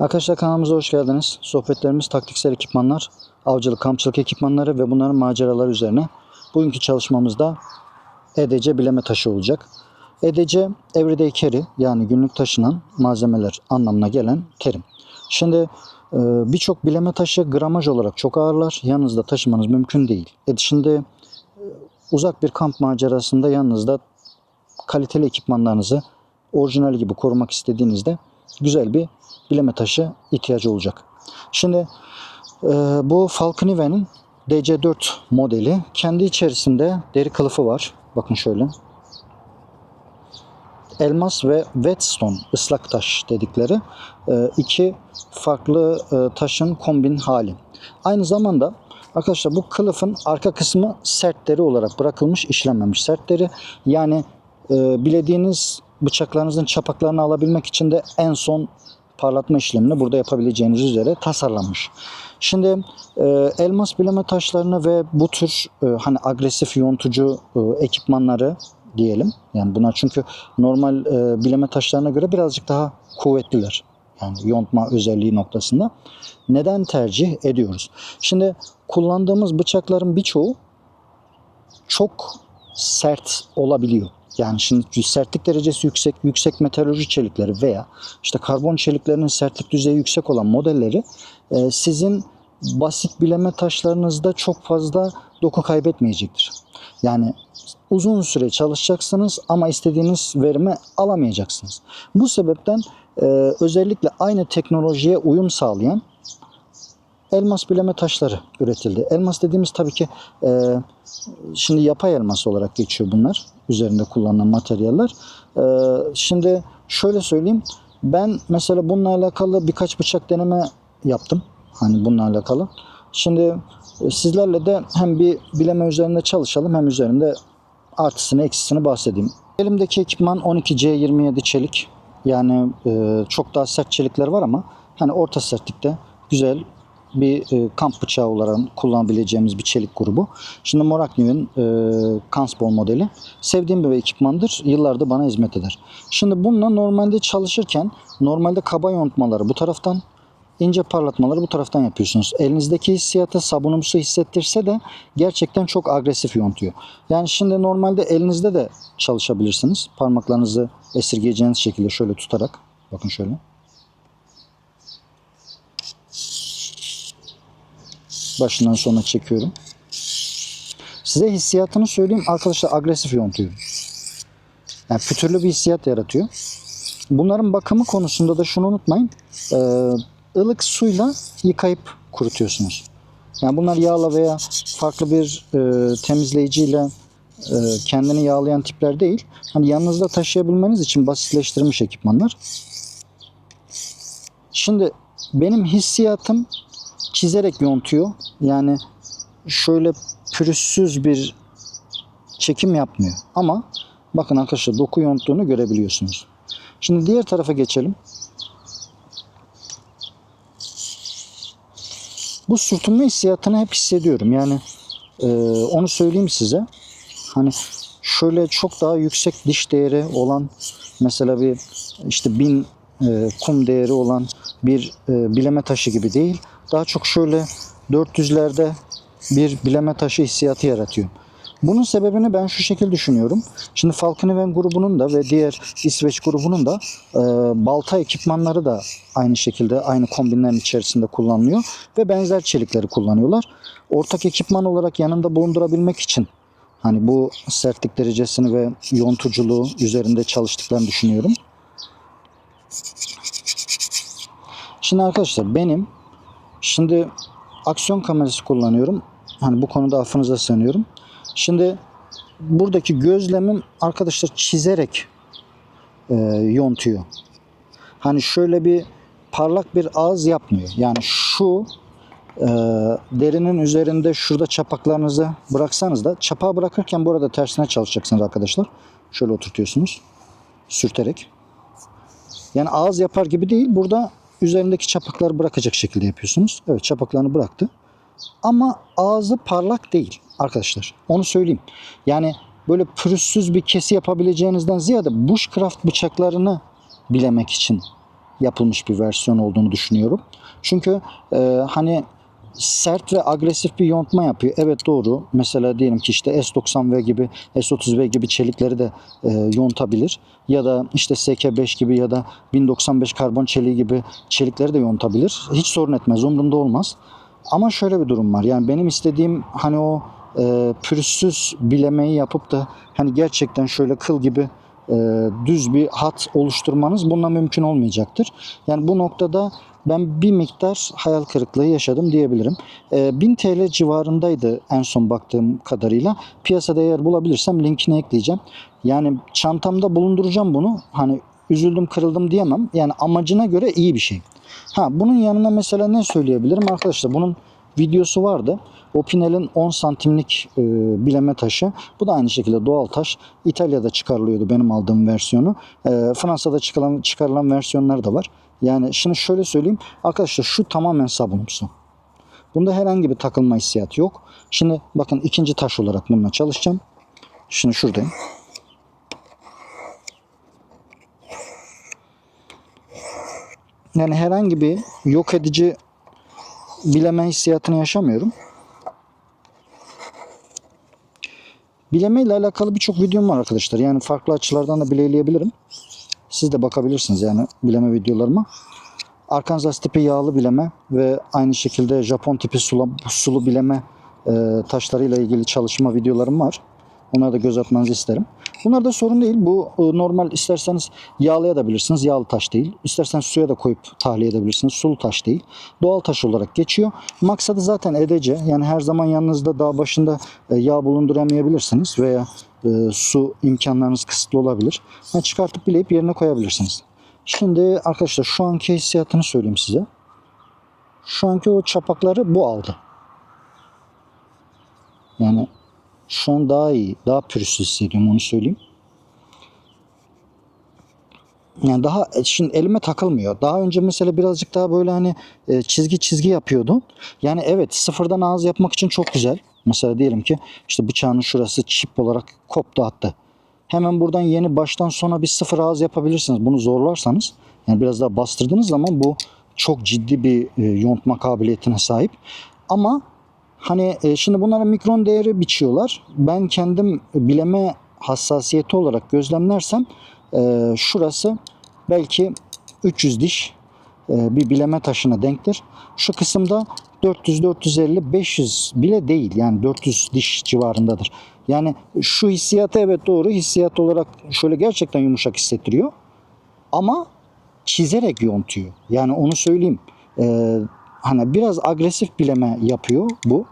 Arkadaşlar kanalımıza hoş geldiniz. Sohbetlerimiz taktiksel ekipmanlar, avcılık, kampçılık ekipmanları ve bunların maceraları üzerine. Bugünkü çalışmamızda EDC bileme taşı olacak. EDC everyday carry yani günlük taşınan malzemeler anlamına gelen terim. Şimdi e, birçok bileme taşı gramaj olarak çok ağırlar. Yanınızda taşımanız mümkün değil. E şimdi e, uzak bir kamp macerasında yanınızda kaliteli ekipmanlarınızı orijinal gibi korumak istediğinizde güzel bir bileme taşı ihtiyacı olacak. Şimdi e, bu Falcon Even'in DC4 modeli kendi içerisinde deri kılıfı var. Bakın şöyle. Elmas ve whetstone ıslak taş dedikleri e, iki farklı e, taşın kombin hali. Aynı zamanda arkadaşlar bu kılıfın arka kısmı sert deri olarak bırakılmış işlenmemiş sert deri. Yani e, bilediğiniz bıçaklarınızın çapaklarını alabilmek için de en son parlatma işlemini burada yapabileceğiniz üzere tasarlanmış. Şimdi e, elmas bileme taşlarını ve bu tür e, hani agresif yontucu e, ekipmanları diyelim. Yani bunlar çünkü normal e, bileme taşlarına göre birazcık daha kuvvetliler. Yani yontma özelliği noktasında. Neden tercih ediyoruz? Şimdi kullandığımız bıçakların birçoğu çok sert olabiliyor. Yani şimdi sertlik derecesi yüksek, yüksek metalurji çelikleri veya işte karbon çeliklerinin sertlik düzeyi yüksek olan modelleri e, sizin basit bileme taşlarınızda çok fazla doku kaybetmeyecektir. Yani uzun süre çalışacaksınız ama istediğiniz verimi alamayacaksınız. Bu sebepten e, özellikle aynı teknolojiye uyum sağlayan elmas bileme taşları üretildi. Elmas dediğimiz tabii ki e, şimdi yapay elmas olarak geçiyor bunlar. Üzerinde kullanılan materyaller. E, şimdi şöyle söyleyeyim. Ben mesela bununla alakalı birkaç bıçak deneme yaptım. Hani bununla alakalı. Şimdi e, sizlerle de hem bir bileme üzerinde çalışalım hem üzerinde artısını eksisini bahsedeyim. Elimdeki ekipman 12C27 çelik. Yani e, çok daha sert çelikler var ama hani orta sertlikte güzel bir e, kamp bıçağı olarak kullanabileceğimiz bir çelik grubu. Şimdi Morakni'nin e, Kansbol modeli. Sevdiğim bir ekipmandır. Yıllardır bana hizmet eder. Şimdi bununla normalde çalışırken normalde kaba yontmaları bu taraftan ince parlatmaları bu taraftan yapıyorsunuz. Elinizdeki hissiyatı sabunumsu hissettirse de gerçekten çok agresif yontuyor. Yani şimdi normalde elinizde de çalışabilirsiniz. Parmaklarınızı esirgeyeceğiniz şekilde şöyle tutarak. Bakın şöyle. Başından sona çekiyorum. Size hissiyatını söyleyeyim. Arkadaşlar agresif yontuyor. Yani pütürlü bir hissiyat yaratıyor. Bunların bakımı konusunda da şunu unutmayın. Ee, ılık suyla yıkayıp kurutuyorsunuz. Yani bunlar yağla veya farklı bir e, temizleyiciyle e, kendini yağlayan tipler değil. Hani yanınızda taşıyabilmeniz için basitleştirilmiş ekipmanlar. Şimdi benim hissiyatım çizerek yontuyor. Yani şöyle pürüzsüz bir çekim yapmıyor. Ama bakın arkadaşlar doku yonttuğunu görebiliyorsunuz. Şimdi diğer tarafa geçelim. Bu sürtünme hissiyatını hep hissediyorum. Yani e, onu söyleyeyim size. Hani şöyle çok daha yüksek diş değeri olan mesela bir işte bin e, kum değeri olan bir e, bileme taşı gibi değil. Daha çok şöyle 400'lerde bir bileme taşı hissiyatı yaratıyor. Bunun sebebini ben şu şekilde düşünüyorum. Şimdi Event grubunun da ve diğer İsveç grubunun da e, balta ekipmanları da aynı şekilde aynı kombinlerin içerisinde kullanılıyor ve benzer çelikleri kullanıyorlar. Ortak ekipman olarak yanında bulundurabilmek için hani bu sertlik derecesini ve yontuculuğu üzerinde çalıştıklarını düşünüyorum. Şimdi arkadaşlar benim şimdi aksiyon kamerası kullanıyorum. Hani bu konuda affınıza sığınıyorum. Şimdi buradaki gözlemim arkadaşlar çizerek e, yontuyor. Hani şöyle bir parlak bir ağız yapmıyor. Yani şu e, derinin üzerinde şurada çapaklarınızı bıraksanız da çapağı bırakırken burada tersine çalışacaksınız arkadaşlar. Şöyle oturtuyorsunuz. Sürterek. Yani ağız yapar gibi değil. Burada üzerindeki çapakları bırakacak şekilde yapıyorsunuz. Evet çapaklarını bıraktı. Ama ağzı parlak değil arkadaşlar. Onu söyleyeyim. Yani böyle pürüzsüz bir kesi yapabileceğinizden ziyade bushcraft bıçaklarını bilemek için yapılmış bir versiyon olduğunu düşünüyorum. Çünkü e, hani sert ve agresif bir yontma yapıyor. Evet doğru. Mesela diyelim ki işte S90V gibi, S30V gibi çelikleri de e, yontabilir. Ya da işte SK5 gibi ya da 1095 karbon çeliği gibi çelikleri de yontabilir. Hiç sorun etmez. Umurumda olmaz. Ama şöyle bir durum var. Yani benim istediğim hani o e, pürüzsüz bilemeyi yapıp da hani gerçekten şöyle kıl gibi e, düz bir hat oluşturmanız bununla mümkün olmayacaktır. Yani bu noktada ben bir miktar hayal kırıklığı yaşadım diyebilirim. E, 1000 TL civarındaydı en son baktığım kadarıyla. Piyasada eğer bulabilirsem linkini ekleyeceğim. Yani çantamda bulunduracağım bunu. Hani üzüldüm kırıldım diyemem. Yani amacına göre iyi bir şey. Ha bunun yanına mesela ne söyleyebilirim arkadaşlar? Bunun videosu vardı. Opinel'in 10 santimlik e, bileme taşı. Bu da aynı şekilde doğal taş. İtalya'da çıkarılıyordu benim aldığım versiyonu. E, Fransa'da çıkarılan, çıkarılan versiyonları da var. Yani şimdi şöyle söyleyeyim. Arkadaşlar şu tamamen sabunumsu. Bunda herhangi bir takılma hissiyatı yok. Şimdi bakın ikinci taş olarak bununla çalışacağım. Şimdi şuradayım. Yani herhangi bir yok edici bileme hissiyatını yaşamıyorum. Bileme ile alakalı birçok videom var arkadaşlar. Yani farklı açılardan da bileyleyebilirim. Siz de bakabilirsiniz yani bileme videolarıma. Arkansas tipi yağlı bileme ve aynı şekilde Japon tipi sulu, sulu bileme e, taşlarıyla ilgili çalışma videolarım var. Onlara da göz atmanızı isterim. Bunlar da sorun değil. Bu e, normal isterseniz yağlayabilirsiniz. Yağlı taş değil. İsterseniz suya da koyup tahliye edebilirsiniz. Sulu taş değil. Doğal taş olarak geçiyor. Maksadı zaten edece. Yani her zaman yanınızda dağ başında e, yağ bulunduramayabilirsiniz veya e, su imkanlarınız kısıtlı olabilir. Yani çıkartıp bileyip yerine koyabilirsiniz. Şimdi arkadaşlar şu anki hissiyatını söyleyeyim size. Şu anki o çapakları bu aldı. Yani şu an daha iyi, daha pürüzsüz hissediyorum onu söyleyeyim. Yani daha e, şimdi elime takılmıyor. Daha önce mesela birazcık daha böyle hani e, çizgi çizgi yapıyordu. Yani evet sıfırdan ağız yapmak için çok güzel. Mesela diyelim ki işte bıçağın şurası çip olarak koptu attı. Hemen buradan yeni baştan sona bir sıfır ağız yapabilirsiniz. Bunu zorlarsanız yani biraz daha bastırdığınız zaman bu çok ciddi bir e, yontma kabiliyetine sahip. Ama Hani e, şimdi bunlara mikron değeri biçiyorlar. Ben kendim bileme hassasiyeti olarak gözlemlersem e, şurası belki 300 diş e, bir bileme taşına denktir. Şu kısımda 400, 450, 500 bile değil. Yani 400 diş civarındadır. Yani şu hissiyatı evet doğru. Hissiyat olarak şöyle gerçekten yumuşak hissettiriyor. Ama çizerek yontuyor. Yani onu söyleyeyim. Ee, hani biraz agresif bileme yapıyor bu.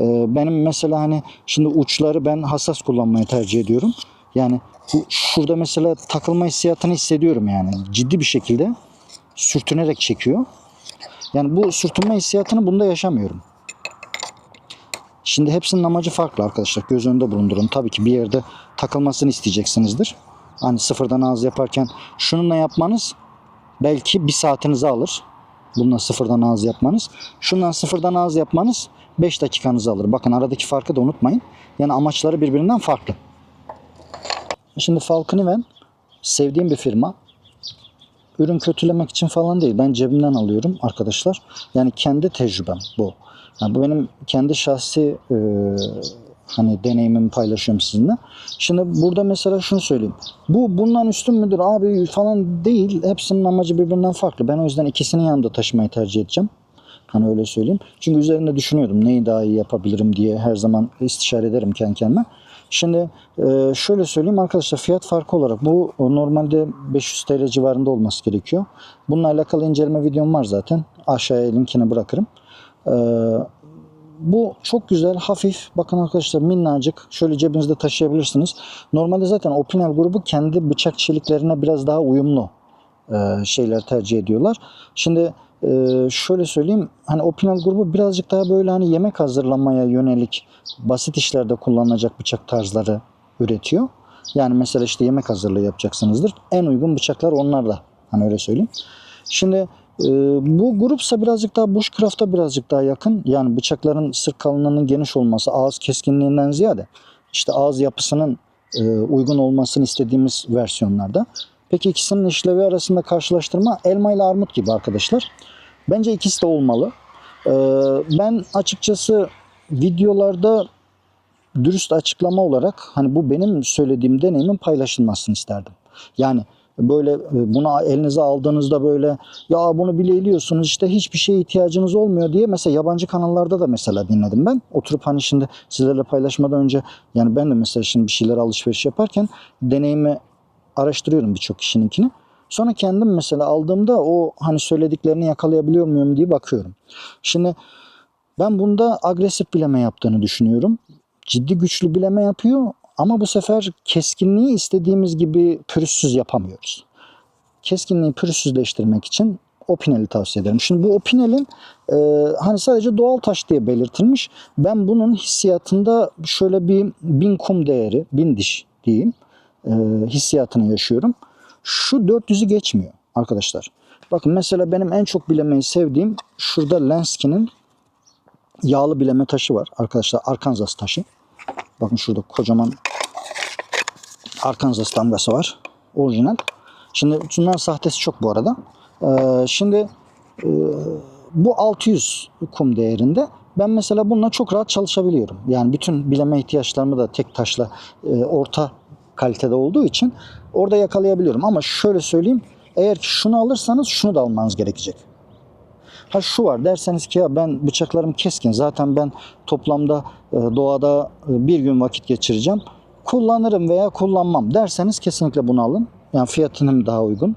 Ee, benim mesela hani şimdi uçları ben hassas kullanmayı tercih ediyorum. Yani bu şurada mesela takılma hissiyatını hissediyorum yani. Ciddi bir şekilde sürtünerek çekiyor. Yani bu sürtünme hissiyatını bunda yaşamıyorum. Şimdi hepsinin amacı farklı arkadaşlar. Göz önünde bulundurun. Tabii ki bir yerde takılmasını isteyeceksinizdir. Hani sıfırdan ağız yaparken şununla yapmanız belki bir saatinizi alır. Bununla sıfırdan ağız yapmanız. Şundan sıfırdan ağız yapmanız 5 dakikanızı alır. Bakın aradaki farkı da unutmayın. Yani amaçları birbirinden farklı. Şimdi Falcon Event sevdiğim bir firma. Ürün kötülemek için falan değil. Ben cebimden alıyorum arkadaşlar. Yani kendi tecrübem bu. Yani bu benim kendi şahsi e, hani deneyimimi paylaşıyorum sizinle. Şimdi burada mesela şunu söyleyeyim. Bu bundan üstün müdür abi falan değil. Hepsinin amacı birbirinden farklı. Ben o yüzden ikisinin yanında taşımayı tercih edeceğim. Hani öyle söyleyeyim. Çünkü üzerinde düşünüyordum neyi daha iyi yapabilirim diye her zaman istişare ederim kendi kendime. Şimdi e, şöyle söyleyeyim arkadaşlar fiyat farkı olarak bu normalde 500 TL civarında olması gerekiyor. Bununla alakalı inceleme videom var zaten. Aşağıya linkini bırakırım. E, bu çok güzel, hafif. Bakın arkadaşlar minnacık. Şöyle cebinizde taşıyabilirsiniz. Normalde zaten Opinel grubu kendi bıçak çeliklerine biraz daha uyumlu e, şeyler tercih ediyorlar. Şimdi ee, şöyle söyleyeyim hani Opinel grubu birazcık daha böyle hani yemek hazırlamaya yönelik basit işlerde kullanılacak bıçak tarzları üretiyor. Yani mesela işte yemek hazırlığı yapacaksınızdır. En uygun bıçaklar onlarla. Hani öyle söyleyeyim. Şimdi e, bu grupsa birazcık daha bushcraft'a birazcık daha yakın. Yani bıçakların sırt kalınlığının geniş olması, ağız keskinliğinden ziyade işte ağız yapısının e, uygun olmasını istediğimiz versiyonlarda. Peki ikisinin işlevi arasında karşılaştırma elma ile armut gibi arkadaşlar. Bence ikisi de olmalı. Ee, ben açıkçası videolarda dürüst açıklama olarak hani bu benim söylediğim deneyimin paylaşılmasını isterdim. Yani böyle e, bunu elinize aldığınızda böyle ya bunu bile biliyorsunuz işte hiçbir şeye ihtiyacınız olmuyor diye mesela yabancı kanallarda da mesela dinledim ben. Oturup hani şimdi sizlerle paylaşmadan önce yani ben de mesela şimdi bir şeyler alışveriş yaparken deneyimi araştırıyorum birçok kişininkini. Sonra kendim mesela aldığımda o hani söylediklerini yakalayabiliyor muyum diye bakıyorum. Şimdi ben bunda agresif bileme yaptığını düşünüyorum. Ciddi güçlü bileme yapıyor ama bu sefer keskinliği istediğimiz gibi pürüzsüz yapamıyoruz. Keskinliği pürüzsüzleştirmek için Opinel'i tavsiye ederim. Şimdi bu Opinel'in e, hani sadece doğal taş diye belirtilmiş. Ben bunun hissiyatında şöyle bir bin kum değeri, bin diş diyeyim e, hissiyatını yaşıyorum. Şu 400'ü geçmiyor arkadaşlar. Bakın mesela benim en çok bilemeyi sevdiğim şurada Lenski'nin yağlı bileme taşı var arkadaşlar. Arkansas taşı. Bakın şurada kocaman Arkansas damgası var. Orijinal. Şimdi bunların sahtesi çok bu arada. Ee, şimdi e, bu 600 kum değerinde. Ben mesela bununla çok rahat çalışabiliyorum. Yani bütün bileme ihtiyaçlarımı da tek taşla e, orta kalitede olduğu için orada yakalayabiliyorum. Ama şöyle söyleyeyim. Eğer ki şunu alırsanız şunu da almanız gerekecek. Ha şu var derseniz ki ya ben bıçaklarım keskin zaten ben toplamda e, doğada e, bir gün vakit geçireceğim. Kullanırım veya kullanmam derseniz kesinlikle bunu alın. Yani fiyatının daha uygun.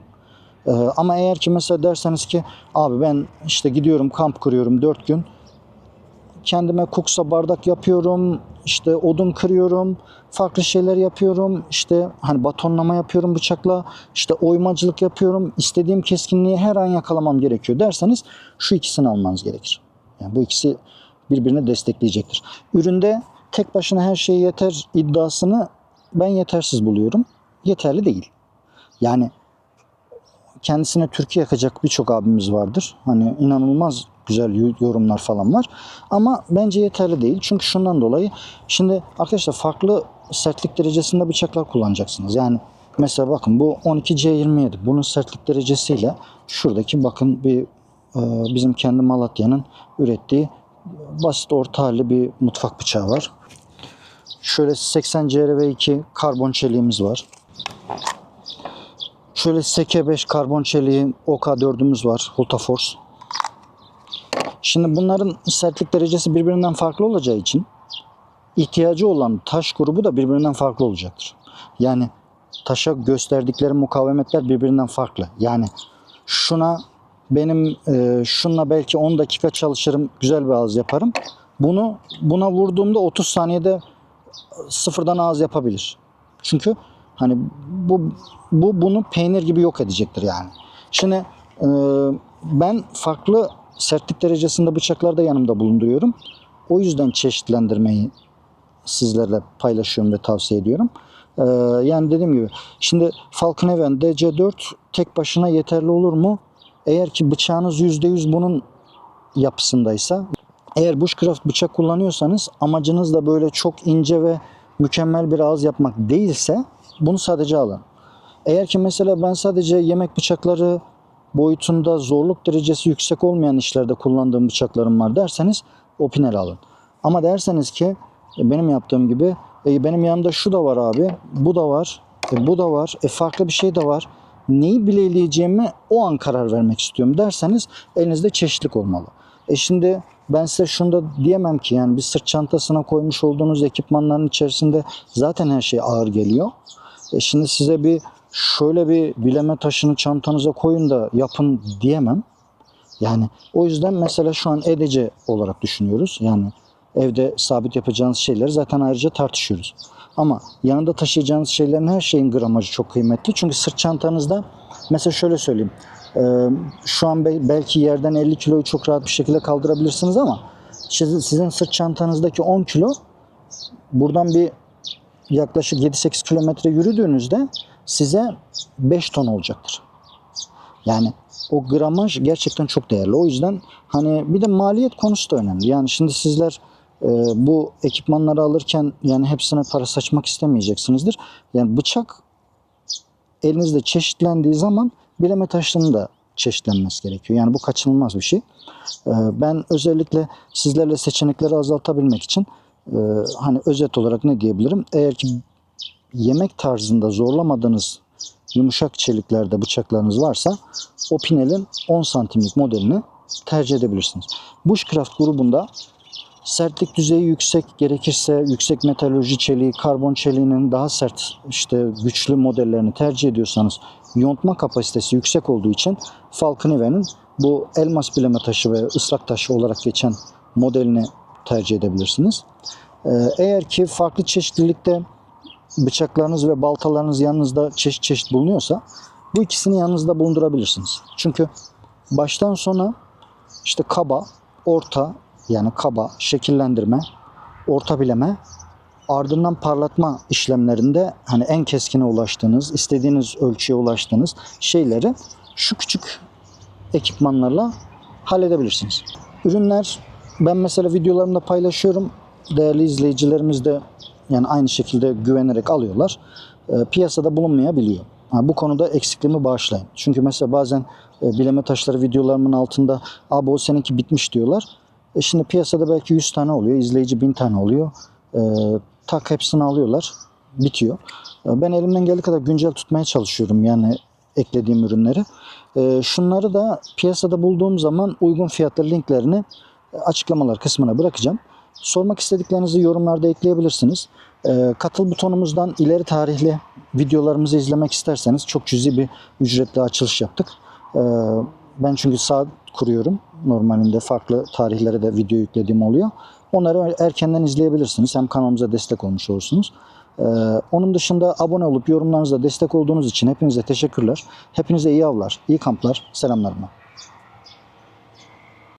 E, ama eğer ki mesela derseniz ki abi ben işte gidiyorum kamp kuruyorum 4 gün. Kendime kuksa bardak yapıyorum, işte odun kırıyorum, farklı şeyler yapıyorum. işte hani batonlama yapıyorum bıçakla, işte oymacılık yapıyorum. istediğim keskinliği her an yakalamam gerekiyor derseniz şu ikisini almanız gerekir. Yani bu ikisi birbirini destekleyecektir. Üründe tek başına her şey yeter iddiasını ben yetersiz buluyorum. Yeterli değil. Yani kendisine Türkiye yakacak birçok abimiz vardır. Hani inanılmaz güzel yorumlar falan var. Ama bence yeterli değil. Çünkü şundan dolayı şimdi arkadaşlar farklı sertlik derecesinde bıçaklar kullanacaksınız. Yani mesela bakın bu 12C27. Bunun sertlik derecesiyle şuradaki bakın bir e, bizim kendi Malatya'nın ürettiği basit orta halli bir mutfak bıçağı var. Şöyle 80 CRV2 karbon çeliğimiz var. Şöyle SK5 karbon çeliği OK4'ümüz var. Hultaforce. Şimdi bunların sertlik derecesi birbirinden farklı olacağı için ihtiyacı olan taş grubu da birbirinden farklı olacaktır. Yani taşa gösterdikleri mukavemetler birbirinden farklı. Yani şuna benim e, şunla belki 10 dakika çalışırım, güzel bir ağız yaparım. Bunu buna vurduğumda 30 saniyede sıfırdan ağız yapabilir. Çünkü hani bu bu bunu peynir gibi yok edecektir yani. Şimdi e, ben farklı sertlik derecesinde bıçaklar da yanımda bulunduruyorum. O yüzden çeşitlendirmeyi sizlerle paylaşıyorum ve tavsiye ediyorum. Ee, yani dediğim gibi şimdi Falcon Even DC4 tek başına yeterli olur mu? Eğer ki bıçağınız %100 bunun yapısındaysa eğer bushcraft bıçak kullanıyorsanız amacınız da böyle çok ince ve mükemmel bir ağız yapmak değilse bunu sadece alın. Eğer ki mesela ben sadece yemek bıçakları boyutunda zorluk derecesi yüksek olmayan işlerde kullandığım bıçaklarım var derseniz Opinel alın. Ama derseniz ki e, benim yaptığım gibi benim yanımda şu da var abi, bu da var, e, bu da var, e, farklı bir şey de var. Neyi bileyleyeceğimi o an karar vermek istiyorum derseniz elinizde çeşitlik olmalı. E şimdi ben size şunu da diyemem ki yani bir sırt çantasına koymuş olduğunuz ekipmanların içerisinde zaten her şey ağır geliyor. E şimdi size bir şöyle bir bileme taşını çantanıza koyun da yapın diyemem. Yani o yüzden mesela şu an EDC olarak düşünüyoruz. Yani evde sabit yapacağınız şeyleri zaten ayrıca tartışıyoruz. Ama yanında taşıyacağınız şeylerin her şeyin gramajı çok kıymetli. Çünkü sırt çantanızda mesela şöyle söyleyeyim. Şu an belki yerden 50 kiloyu çok rahat bir şekilde kaldırabilirsiniz ama sizin sırt çantanızdaki 10 kilo buradan bir yaklaşık 7-8 kilometre yürüdüğünüzde size 5 ton olacaktır. Yani o gramaj gerçekten çok değerli. O yüzden hani bir de maliyet konusu da önemli. Yani şimdi sizler e, bu ekipmanları alırken yani hepsine para saçmak istemeyeceksinizdir. Yani bıçak elinizde çeşitlendiği zaman bileme taşlarının da çeşitlenmesi gerekiyor. Yani bu kaçınılmaz bir şey. Ee, Ben özellikle sizlerle seçenekleri azaltabilmek için e, hani özet olarak ne diyebilirim? Eğer ki yemek tarzında zorlamadığınız yumuşak çeliklerde bıçaklarınız varsa Opinel'in 10 santimlik modelini tercih edebilirsiniz. Bushcraft grubunda sertlik düzeyi yüksek gerekirse yüksek metalurji çeliği, karbon çeliğinin daha sert işte güçlü modellerini tercih ediyorsanız yontma kapasitesi yüksek olduğu için Falconive'nin bu elmas bileme taşı ve ıslak taşı olarak geçen modelini tercih edebilirsiniz. Ee, Eğer ki farklı çeşitlilikte bıçaklarınız ve baltalarınız yanınızda çeşit çeşit bulunuyorsa bu ikisini yanınızda bulundurabilirsiniz. Çünkü baştan sona işte kaba, orta yani kaba, şekillendirme, orta bileme, ardından parlatma işlemlerinde hani en keskine ulaştığınız, istediğiniz ölçüye ulaştığınız şeyleri şu küçük ekipmanlarla halledebilirsiniz. Ürünler ben mesela videolarımda paylaşıyorum. Değerli izleyicilerimiz de yani aynı şekilde güvenerek alıyorlar. E, piyasada bulunmayabiliyor. Ha, bu konuda eksikliğimi bağışlayın. Çünkü mesela bazen e, bileme taşları videolarımın altında abi o seninki bitmiş diyorlar. E şimdi piyasada belki 100 tane oluyor. izleyici 1000 tane oluyor. E, tak hepsini alıyorlar. Bitiyor. E, ben elimden geldiği kadar güncel tutmaya çalışıyorum. Yani eklediğim ürünleri. E, şunları da piyasada bulduğum zaman uygun fiyatlı linklerini açıklamalar kısmına bırakacağım. Sormak istediklerinizi yorumlarda ekleyebilirsiniz. E, katıl butonumuzdan ileri tarihli videolarımızı izlemek isterseniz çok cüzi bir ücretle açılış yaptık. E, ben çünkü saat kuruyorum. Normalinde farklı tarihlere de video yüklediğim oluyor. Onları erkenden izleyebilirsiniz. Hem kanalımıza destek olmuş olursunuz. Ee, onun dışında abone olup yorumlarınızla destek olduğunuz için hepinize teşekkürler. Hepinize iyi avlar, iyi kamplar. Selamlarımla.